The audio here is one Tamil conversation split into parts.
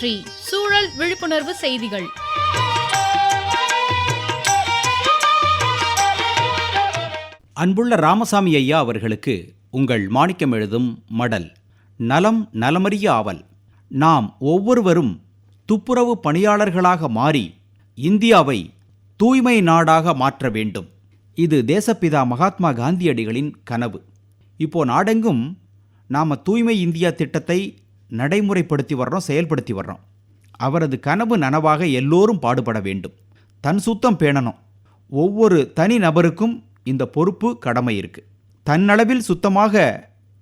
சுற்றி சூழல் விழிப்புணர்வு செய்திகள். அன்புள்ள ராமசாமி ஐயா அவர்களுக்கு உங்கள் மாணிக்கம் எழுதும் மடல் நலம் நலமறிய ஆவல். நாம் ஒவ்வொருவரும் துப்புரவு பணியாளர்களாக மாறி இந்தியாவை தூய்மை நாடாக மாற்ற வேண்டும். இது தேசப்பிதா மகாத்மா காந்தியடிகளின் கனவு. இப்போ நாடெங்கும் நாம் தூய்மை இந்தியா திட்டத்தை நடைமுறைப்படுத்தி வர்றோம் செயல்படுத்தி வர்றோம். அவரது கனவு நனவாக எல்லோரும் பாடுபட வேண்டும். தன் சுத்தம் பேணணும். ஒவ்வொரு தனி நபருக்கும் இந்த பொறுப்பு கடமை இருக்கு. தன்னளவில் சுத்தமாக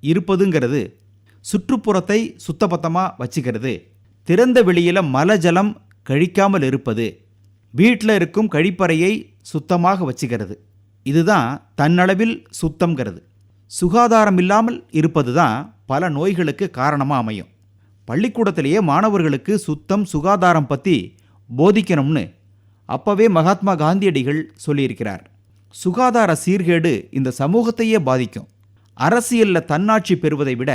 இருப்பதுங்கிறது சுற்றுப்புறத்தை சுத்தபத்தமாக வச்சுக்கிறது திறந்த வெளியில் மலஜலம் கழிக்காமல் இருப்பது வீட்டில் இருக்கும் கழிப்பறையை சுத்தமாக வச்சுக்கிறது. இதுதான் தன்னளவில் சுத்தம்ங்கிறது. சுகாதாரம் இல்லாமல் இருப்பது தான் பல நோய்களுக்கு காரணமாக அமையும். பள்ளிக்கூடத்திலேயே மாணவர்களுக்கு சுத்தம் சுகாதாரம் பற்றி போதிக்கணும்னு அப்பவே மகாத்மா காந்தியடிகள் சொல்லியிருக்கிறார். சுகாதார சீர்கேடு இந்த சமூகத்தையே பாதிக்கும். அரசியலில் தன்னாட்சி பெறுவதை விட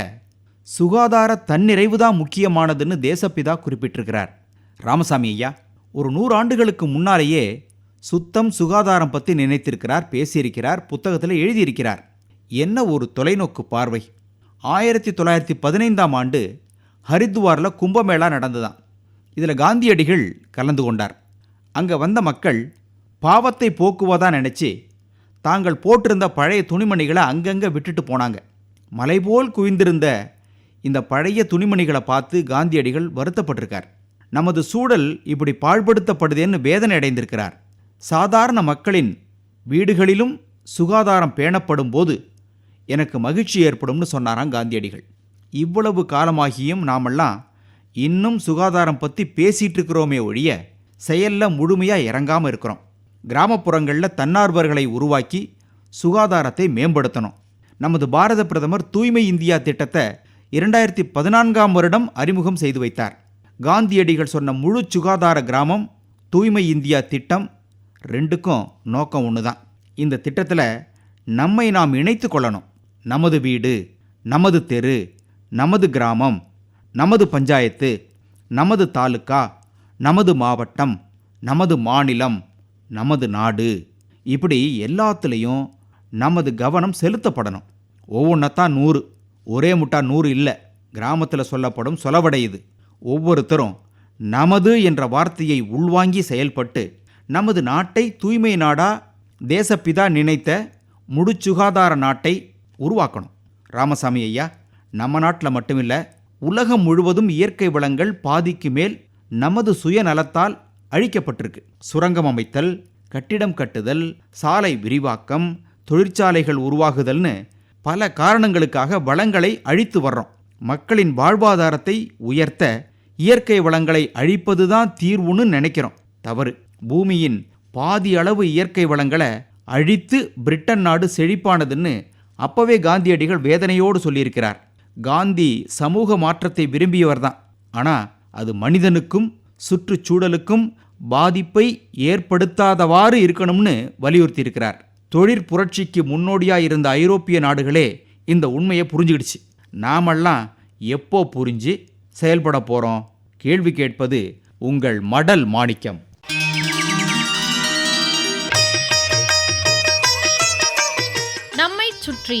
சுகாதார தன்னிறைவு தான் முக்கியமானதுன்னு தேசப்பிதா குறிப்பிட்டிருக்கிறார். ராமசாமி ஐயா ஒரு நூறு ஆண்டுகளுக்கு முன்னாலேயே சுத்தம் சுகாதாரம் பற்றி நினைத்திருக்கிறார் பேசியிருக்கிறார் புத்தகத்தில் எழுதியிருக்கிறார். என்ன ஒரு தொலைநோக்கு பார்வை? ஆயிரத்தி தொள்ளாயிரத்தி பதினைந்தாம் ஆண்டு ஹரித்வாரில் கும்பமேளா நடந்ததான் இதில் காந்தியடிகள் கலந்து கொண்டார். அங்கே வந்த மக்கள் பாவத்தை போக்குவதா நினச்சி தாங்கள் போட்டிருந்த பழைய துணிமணிகளை அங்கங்கே விட்டுட்டு போனாங்க. மலை போல் குவிந்திருந்த இந்த பழைய துணிமணிகளை பார்த்து காந்தியடிகள் வருத்தப்பட்டிருக்கார். நமது சூழல் இப்படி பாழ்படுத்தப்படுதேன்னு வேதனை அடைந்திருக்கிறார். சாதாரண மக்களின் வீடுகளிலும் சுகாதாரம் பேணப்படும் போது எனக்கு மகிழ்ச்சி ஏற்படும்னு சொன்னாராம் காந்தியடிகள். இவ்வளவு காலமாகியும் நாமெல்லாம் இன்னும் சுகாதாரம் பற்றி பேசிகிட்டு இருக்கிறோமே ஒழிய செயலில் முழுமையாக இறங்காமல் இருக்கிறோம். கிராமப்புறங்களில் தன்னார்வர்களை உருவாக்கி சுகாதாரத்தை மேம்படுத்தணும். நமது பாரத பிரதமர் தூய்மை இந்தியா திட்டத்தை இரண்டாயிரத்தி பதினான்காம் வருடம் அறிமுகம் செய்து வைத்தார். காந்தியடிகள் சொன்ன முழு சுகாதார கிராமம் தூய்மை இந்தியா திட்டம் ரெண்டுக்கும் நோக்கம் ஒன்று தான் இந்த திட்டத்தில் நம்மை நாம் இணைத்து கொள்ளணும். நமது வீடு நமது தெரு நமது கிராமம் நமது பஞ்சாயத்து நமது தாலுக்கா நமது மாவட்டம் நமது மாநிலம் நமது நாடு. இப்படி எல்லாத்துலேயும் நமது கவனம் செலுத்தப்படணும். ஒவ்வொன்றத்தான் நூறு. ஒரே முட்டா நூறு இல்லை. கிராமத்தில் சொல்லப்படும் சொலவடையுது ஒவ்வொருத்தரும் நமது என்ற வார்த்தையை உள்வாங்கி செயல்பட்டு நமது நாட்டை தூய்மை நாடா தேசப்பிதா நினைத்த முழுச்சுகாதார நாட்டை உருவாக்கணும். ராமசாமி ஐயா நம்ம நாட்டில் மட்டுமில்ல உலகம் முழுவதும் இயற்கை வளங்கள் பாதிக்கு மேல் நமது சுயநலத்தால் அழிக்கப்பட்டிருக்கு. சுரங்கம் அமைத்தல் கட்டிடம் கட்டுதல் சாலை விரிவாக்கம் தொழிற்சாலைகள் உருவாகுதல்னு பல காரணங்களுக்காக வளங்களை அழித்து வர்றோம். மக்களின் வாழ்வாதாரத்தை உயர்த்த இயற்கை வளங்களை அழிப்பதுதான் தீர்வுன்னு நினைக்கிறோம். தவறு. பூமியின் பாதி அளவு இயற்கை வளங்களை அழித்து பிரிட்டன் நாடு செழிப்பானதுன்னு அப்பவே காந்தியடிகள் வேதனையோடு சொல்லியிருக்கிறார். காந்தி சமூக மாற்றத்தை விரும்பியவர்தான். ஆனால் அது மனிதனுக்கும் சுற்றுச்சூழலுக்கும் பாதிப்பை ஏற்படுத்தாதவாறு இருக்கணும்னு வலியுறுத்தியிருக்கிறார். தொழிற்புரட்சிக்கு முன்னோடியாக இருந்த ஐரோப்பிய நாடுகளே இந்த உண்மையை புரிஞ்சுக்கிடுச்சு நாமெல்லாம் எப்போ புரிஞ்சு செயல்பட போகிறோம் கேள்வி கேட்பது உங்கள் மடல் மாணிக்கம். நம்மை சுற்றி